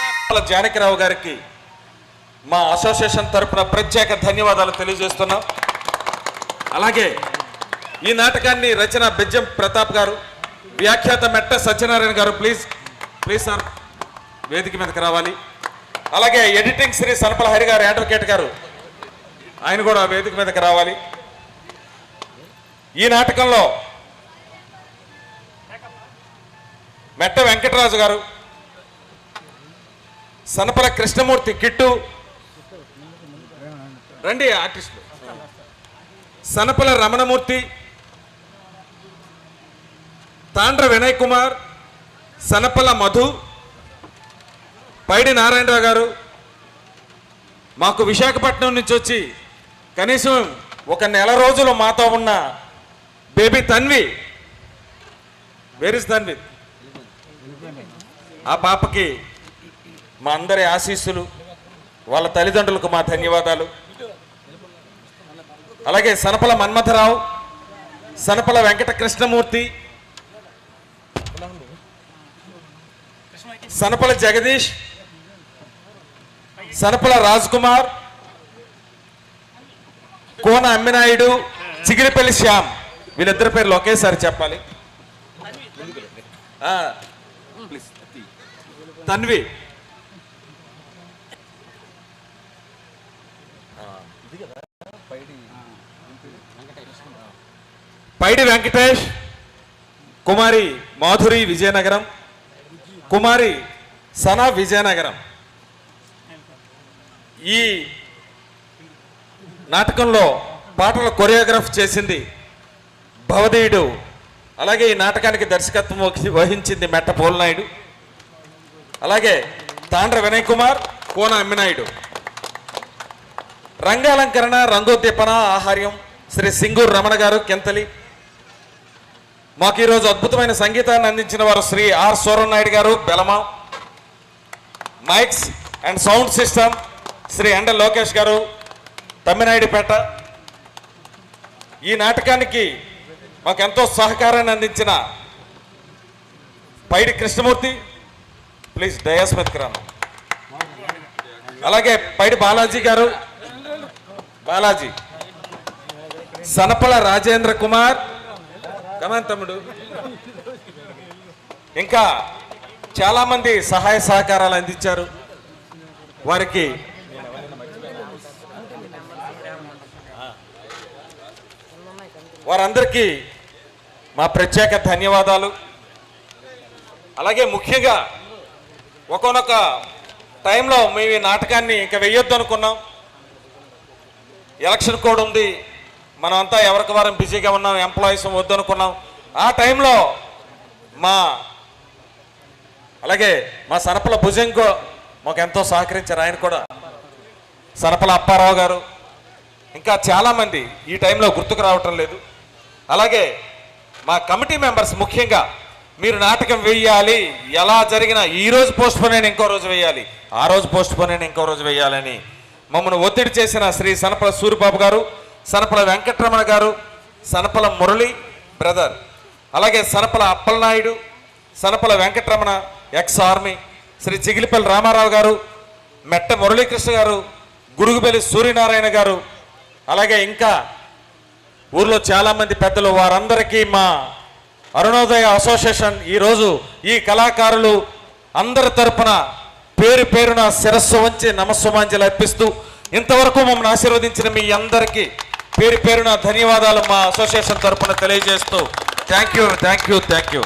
జానకిరావు గారికి మా అసోసియేషన్ తరపున ప్రత్యేక ధన్యవాదాలు తెలియజేస్తున్నాం. అలాగే ఈ నాటకాన్ని రచన బెజ్జం ప్రతాప్ గారు వ్యాఖ్యాత మెట్ట సత్యనారాయణ గారు ప్లీజ్ ప్లీజ్ సార్ వేదిక మీదకి రావాలి. అలాగే ఎడిటింగ్ శ్రీ సనపల హరి గారు అడ్వకేట్ గారు ఆయన కూడా వేదిక మీదకి రావాలి. ఈ నాటకంలో మెట్ట వెంకటరాజు గారు సనపర కృష్ణమూర్తి కిట్టు. రండి ఆర్టిస్టులు. సనపల రమణమూర్తి. తాండ్ర వినయ్ కుమార్. సనపల మధు. పైడి నారాయణరావు గారు. మాకు విశాఖపట్నం నుంచి వచ్చి కనీసం ఒక నెల రోజులు మాతో ఉన్న బేబీ తన్వి. వేర్ తన్వి ఆ పాపకి మా అందరి ఆశీస్సులు వాళ్ళ తల్లిదండ్రులకు మా ధన్యవాదాలు. అలాగే సనపల మన్మథరావు సనపల వెంకట కృష్ణమూర్తి సనపల జగదీష్ సనపల రాజ్ కుమార్ కోన అమ్మినాయుడు చిగిరిపల్లి శ్యామ్. వీళ్ళిద్దరి పేర్లు ఒకేసారి చెప్పాలి. తన్వి. పైడి వెంకటేష్. కుమారి మాధురి విజయనగరం కుమారి సనా విజయనగరం. ఈ నాటకంలో పాటలు కొరియోగ్రాఫ్ చేసింది భవదీయుడు. అలాగే ఈ నాటకానికి దర్శకత్వం వహించింది మెట్ట పోలనాయుడు. అలాగే తాండ్ర వినయ్ కుమార్ కోన అమ్మినాయుడు. రంగాలంకరణ రంగోద్దీపన ఆహార్యం శ్రీ సింగూర్ రమణ గారు కెంతలి. మాకు ఈరోజు అద్భుతమైన సంగీతాన్ని అందించిన వారు Shri R Surannaidu garu బెలమా. Mics and sound system Shri Enda Lokesh garu తమ్మినాయుడుపేట. ఈ నాటకానికి మాకు ఎంతో సహకారాన్ని అందించిన పైడి కృష్ణమూర్తి. ప్లీజ్ దయాస్మతికి రాను అలాగే పైడి బాలాజీ గారు బాలాజీ. సనపల రాజేంద్ర కుమార్. కమాన్ తమ్ముడు. ఇంకా చాలామంది సహాయ సహకారాలు అందించారు. వారికి వారందరికీ మా ప్రత్యేక ధన్యవాదాలు. అలాగే ముఖ్యంగా ఒకనొక టైంలో మేము ఈ నాటకాన్ని ఇంకా వెయ్యొద్దు అనుకున్నాం ఎలక్షన్ కోడ్ ఉంది. మనం అంతా ఎవరికి వారం బిజీగా ఉన్నాం ఎంప్లాయీస్ వద్దనుకున్నాం. ఆ టైంలో మా అలాగే మా సనపల భుజంగో మాకు ఎంతో సహకరించారు ఆయన కూడా. సనపల అప్పారావు గారు. ఇంకా చాలామంది ఈ టైంలో గుర్తుకు రావటం లేదు. అలాగే మా కమిటీ మెంబర్స్ ముఖ్యంగా మీరు నాటకం వేయాలి ఎలా జరిగినా ఈ రోజు పోస్ట్ పోనైనా ఇంకో రోజు వేయాలి ఆ రోజు పోస్ట్ పోనైనా ఇంకో రోజు వేయాలని మమ్మల్ని ఒత్తిడి చేసిన శ్రీ సనపల సూరిబాబు గారు సనపల వెంకటరమణ గారు సనపల మురళి బ్రదర్ అలాగే సనపల అప్పలనాయుడు సనపల వెంకటరమణ ఎక్స్ ఆర్మీ శ్రీ చిగిలిపల్లి రామారావు గారు మెట్ట మురళీకృష్ణ గారు గురుగుబెల్లి సూర్యనారాయణ గారు అలాగే ఇంకా ఊర్లో చాలామంది పెద్దలు వారందరికీ మా అరుణోదయ అసోసియేషన్ ఈరోజు ఈ కళాకారులు అందరి తరపున పేరు పేరున శిరస్సు వంచి నమస్సుమాంజలు అర్పిస్తూ ఇంతవరకు మమ్మల్ని ఆశీర్వదించిన మీ అందరికీ పేరు పేరున ధన్యవాదాలు మా అసోసియేషన్ తరఫున తెలియజేస్తూ. Thank you thank you thank you